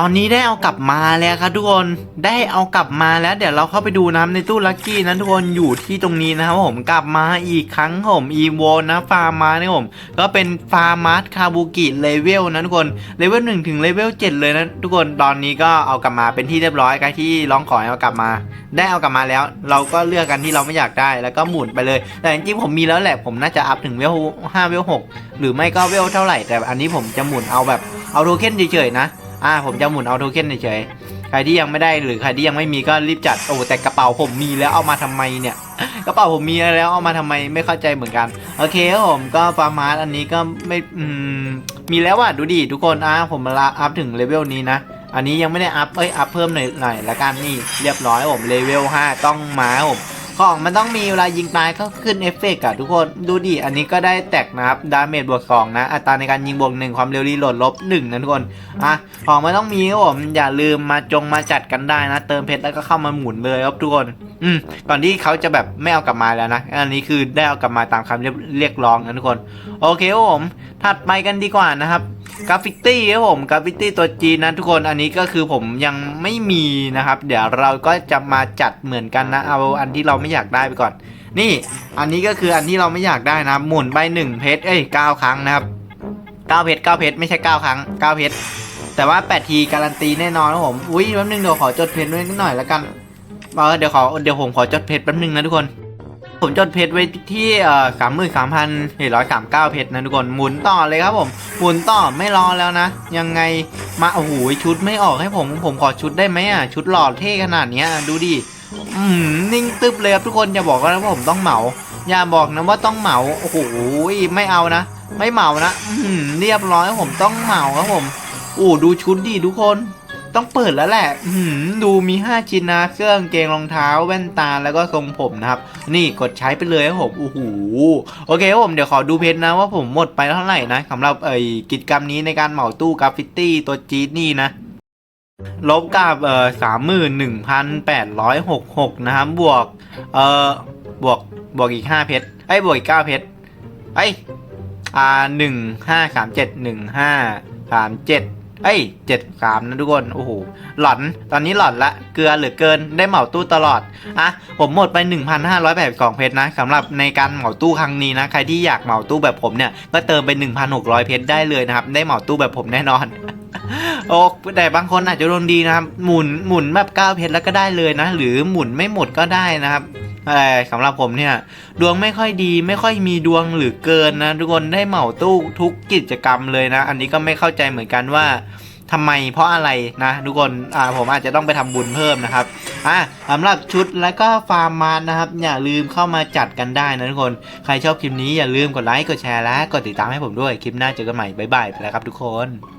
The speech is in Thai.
ตอนนี้ได้เอากลับมาแล้วครับทุกคนได้เอากลับมาแล้ว เดี๋ยวเราเข้าไปดูนะครับในตู้ลัคกี้นะทุกคนอยู่ที่ตรงนี้นะครับผมกลับมาอีกครั้งผมอีโวนะฟาร์มาเนี่ยผมก็เป็นฟาร์มาร์คาบูกิเลเวลนะทุกคนเลเวลหนึ่งถึงเลเวลเจ็ดเลยนะทุกคนตอนนี้ก็เอากลับมาเป็นที่เรียบร้อยใครที่ร้องขอเอากลับมา ได้เอากลับมาแล้ว เราก็เลือกกันที่เราไม่อยากได้แล้วก็หมุนไปเลย แต่จริงๆผมมีแล้วแหละผมน่าจะอัพถึงเวลห้าเวลหกหรือไม่ก็เวลเท่าไหร่แต่อันนี้ผมจะหมุนเอาแบบเอาโทเค็นเฉยๆนะ อ่าผมจะหมุนเอาโทเค็นเฉยใครที่ยังไม่ได้หรือใครที่ยังไม่มีก็รีบจัดโอ้แต่กระเป๋าผมมีแล้วเอามาทำไมเนี่ยกระเป๋าผมมีแล้วเอามาทำไมไม่เข้าใจเหมือนกันโอเคครับผมก็ฟาร์มาร์อันนี้ก็ไม่อืมมีแล้วว่ะดูดิทุกคนอ่าผมมาละอัพถึงเลเวลนี้นะอันนี้ยังไม่ได้อัพเอ้ยอัพเพิ่มหน่อยหน่อยละกันนี่เรียบร้อยผมเลเวล5ต้องมาผม ของมันต้องมีเวลายิงตายก็ขึ้นเอฟเฟกต์อะทุกคนดูดิอันนี้ก็ได้แตกนะครับดาเมจบวก2นะอัตราในการยิงบวก1ความเร็วรีโหลดลบ1นะทุกคนอะของมันต้องมีครับผมอย่าลืมมาจงมาจัดกันได้นะ เติมเพชรแล้วก็เข้ามาหมุนเลยครับทุกคน อืมก่อนที่เขาจะแบบไม่เอากลับมาแล้วนะอันนี้คือได้เอากลับมาตามคำเรียกเรียกร้องนะทุกคน โอเคครับผมถัดไปกันดีกว่านะครับ กราฟิตี้ครับผมกราฟิตี้ตัวจีนนะทุกคนอันนี้ก็คือผมยังไม่มีนะครับ เดี๋ยวเราก็จะมาจัดเหมือนกันนะเอาอันที่เราไม่อยากได้ไปก่อน นี่อันนี้ก็คืออันที่เราไม่อยากได้นะหมุนไปหนึ่งเพชรเอ้ยเก้าครั้งนะครับเก้าเพชรเก้าเพชรไม่ใช่เก้าครั้งเก้าเพชรแต่ว่าแปดทีการันตีแน่นอนครับผมอุ้ยแป๊บนึงเดี๋ยวขอจดเพชรไว้นิดหน่อยแล้วกันเออเดี๋ยวขอเดี๋ยวผมขอจดเพชรแป๊บนึงนะทุกคน ผมจดเพชรไว้ที่สามหมื่นสามพันเจ็ดร้อยสามเก้าเพชรนะทุกคนหมุนต่อเลยครับผมหมุนต่อไม่รอแล้วนะ ยังไงมาโอ้โหชุดไม่ออกให้ผม ผมขอชุดได้ไหมอะชุดหล่อเท่ขนาดเนี้ยดูดิอืมนิ่งตึ๊บเลยครับทุกคนอย่าบอกนะว่าผมต้องเหมาอย่าบอกนะว่าต้องเหมาโอ้โหไม่เอานะ ไม่เหมานะอืมเรียบร้อยผมต้องเหมาครับผมโอ้ดูชุดดิทุกคน ต้องเปิดแล้วแหละดูมี 5 ชิ้นนะเครื่องเกงรองเท้าแว่นตาแล้วก็ทรงผมนะครับ นี่กดใช้ไปเลยครับผมโอ้โหโอเคครับผมเดี๋ยวขอดูเพจนะว่าผมหมดไปเท่าไหร่นะสำหรับเอ่ยกิจกรรมนี้ในการเหมาตู้กราฟฟิตี้ตัวจี๊ดนี่นะลบกับเอ่อสามหมื่นหนึ่งพันแปดร้อยหกหกนะครับบวกเอ่อบวกบวกอีกห้าเพชรไอ้บวกอีกเก้าเพชรไอ้อ่าหนึ่งห้าสามเจ็ดหนึ่งห้าสามเจ็ด เอ้ยเจ็ดสามนะทุกคนโอ้โหหลอนตอนนี้หลอนละเกลือเหลือเกินได้เหมาตู้ตลอดอะผมหมดไป 1,582เพชรนะสำหรับในการเหมาตู้ครั้งนี้นะใครที่อยากเหมาตู้แบบผมเนี่ยก็เติมไป 1,600 เพชรได้เลยนะครับได้เหมาตู้แบบผมแน่นอนโอ้แต่บางคนอาจจะดวงดีนะครับ หมุนหมุนแบบ9เพชรแล้วก็ได้เลยนะ หรือหมุนไม่หมดก็ได้นะครับ แต่สำหรับผมเนี่ย ดวงไม่ค่อยดีไม่ค่อยมีดวงหรือเกินนะทุกคนได้เหมาตู้ทุกกิจกรรมเลยนะ อันนี้ก็ไม่เข้าใจเหมือนกันว่าทำไมเพราะอะไรนะทุกคนอ่าผมอาจจะต้องไปทำบุญเพิ่มนะครับอะสำหรับชุดแล้วก็ฟาร์มมานนะครับ อย่าลืมเข้ามาจัดกันได้นะทุกคนใครชอบคลิปนี้อย่าลืมกดไลค์กดแชร์และกดติดตามให้ผมด้วยคลิปหน้าเจอกันใหม่บ๊ายบายไปแล้วครับทุกคน